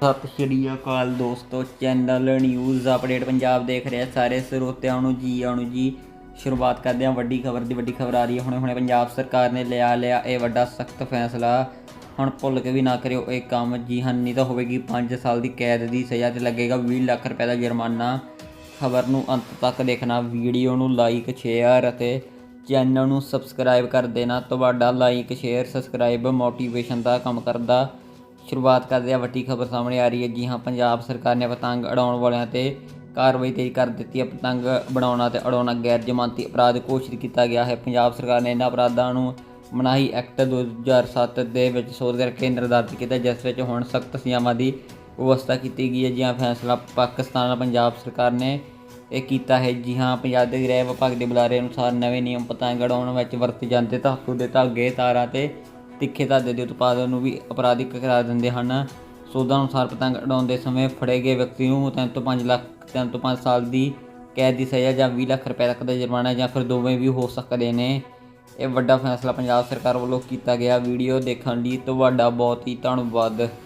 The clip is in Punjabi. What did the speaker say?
ਸਤਿ ਸ਼੍ਰੀ ਅਕਾਲ ਦੋਸਤੋ ਚੈਨਲ ਨਿਊਜ਼ ਅਪਡੇਟ ਪੰਜਾਬ ਦੇਖ ਰਹੇ ਸਾਰੇ ਸਰੋਤਿਆਂ ਨੂੰ ਜੀ ਆਣੂ ਜੀ। ਸ਼ੁਰੂਆਤ ਕਰਦੇ ਹਾਂ ਵੱਡੀ ਖਬਰ ਦੀ, ਵੱਡੀ ਖਬਰ ਆ ਰਹੀ ਹੈ। ਹੁਣੇ ਹੁਣੇ ਪੰਜਾਬ ਸਰਕਾਰ ਨੇ ਲਿਆ ਲਿਆ ਇਹ ਵੱਡਾ ਸਖਤ ਫੈਸਲਾ। ਹੁਣ ਭੁੱਲ ਕੇ ਵੀ ਨਾ ਕਰਿਓ ਇਹ ਕੰਮ। ਜੀ ਹਨ ਨਹੀਂ ਤਾਂ ਹੋਵੇਗੀ 5 ਸਾਲ ਦੀ ਕੈਦ ਦੀ ਸਜ਼ਾ ਤੇ ਲੱਗੇਗਾ 20 ਲੱਖ ਰੁਪਏ ਦਾ ਜੁਰਮਾਨਾ। ਖਬਰ ਨੂੰ ਅੰਤ ਤੱਕ ਦੇਖਣਾ, ਵੀਡੀਓ ਨੂੰ ਲਾਈਕ ਸ਼ੇਅਰ ਅਤੇ ਚੈਨਲ ਨੂੰ ਸਬਸਕ੍ਰਾਈਬ ਕਰ ਦੇਣਾ। ਤੁਹਾਡਾ ਲਾਈਕ ਸ਼ੇਅਰ ਸਬਸਕ੍ਰਾਈਬ ਮੋਟੀਵੇਸ਼ਨ ਦਾ ਕੰਮ ਕਰਦਾ। ਸ਼ੁਰੂਆਤ ਕਰਦੇ ਆ, ਵੱਡੀ ਖਬਰ ਸਾਹਮਣੇ ਆ ਰਹੀ ਹੈ। ਜੀ ਹਾਂ, ਪੰਜਾਬ ਸਰਕਾਰ ਨੇ ਪਤੰਗ ਉਡਾਉਣ ਵਾਲਿਆਂ ਤੇ ਕਾਰਵਾਈ ਤੇਜ਼ ਕਰ ਦਿੱਤੀ ਹੈ। ਪਤੰਗ ਬਣਾਉਣਾ ਤੇ ਉਡਾਉਣਾ ਗੈਰ ਜ਼ਮਾਨਤੀ ਅਪਰਾਧ ਘੋਸ਼ਿਤ ਕੀਤਾ ਗਿਆ ਹੈ। ਪੰਜਾਬ ਸਰਕਾਰ ਨੇ ਇਹਨਾਂ ਅਪਰਾਧਾਂ ਨੂੰ ਮਨਾਹੀ ਐਕਟ 2007 ਦੇ ਵਿੱਚ ਸੋਧ ਕਰਕੇ ਨਿਰਧਾਰਿਤ ਕੀਤਾ, ਜਿਸ ਵਿੱਚ ਹੁਣ ਸਖਤ ਸਜ਼ਾਵਾਂ ਦੀ ਵਿਵਸਥਾ ਕੀਤੀ ਗਈ ਹੈ। ਜੀ ਫੈਸਲਾ ਪਾਕਿਸਤਾਨ ਪੰਜਾਬ ਸਰਕਾਰ ਨੇ ਇਹ ਕੀਤਾ ਹੈ। ਜੀ ਹਾਂ, ਪੰਜਾਬ ਦੇ ਗ੍ਰਹਿ ਵਿਭਾਗ ਦੇ ਬੁਲਾਰੇ ਅਨੁਸਾਰ ਨਵੇਂ ਨਿਯਮ ਪਤੰਗ ਉਡਾਉਣ ਵਿੱਚ ਵਰਤੇ ਜਾਂਦੇ ਧਾਤੂ ਦੇ ਧਾਗੇ, ਤਾਰਾਂ ਤੇ ਤਿੱਖੇ ਧਾਗੇ ਦੇ ਉਤਪਾਦਨ ਨੂੰ ਵੀ ਅਪਰਾਧਿਕ ਕਰਾਰ ਦਿੰਦੇ ਹਨ। ਸੋਧਾਂ ਅਨੁਸਾਰ ਪਤੰਗ ਉਡਾਉਂਦੇ ਸਮੇਂ ਫੜੇ ਗਏ ਵਿਅਕਤੀ ਨੂੰ 3 ਤੋਂ 5 ਲੱਖ 3 ਤੋਂ 5 ਸਾਲ ਦੀ ਕੈਦ ਦੀ ਸਜ਼ਾ ਜਾਂ 20 ਲੱਖ ਰੁਪਏ ਤੱਕ ਦਾ ਜੁਰਮਾਨਾ ਜਾਂ ਫਿਰ ਦੋਵੇਂ ਵੀ ਹੋ ਸਕਦੇ ਨੇ। ਇਹ ਵੱਡਾ ਫੈਸਲਾ ਪੰਜਾਬ ਸਰਕਾਰ ਵੱਲੋਂ ਕੀਤਾ ਗਿਆ। ਵੀਡੀਓ ਦੇਖਣ ਲਈ ਤੁਹਾਡਾ ਬਹੁਤ ਹੀ ਧੰਨਵਾਦ।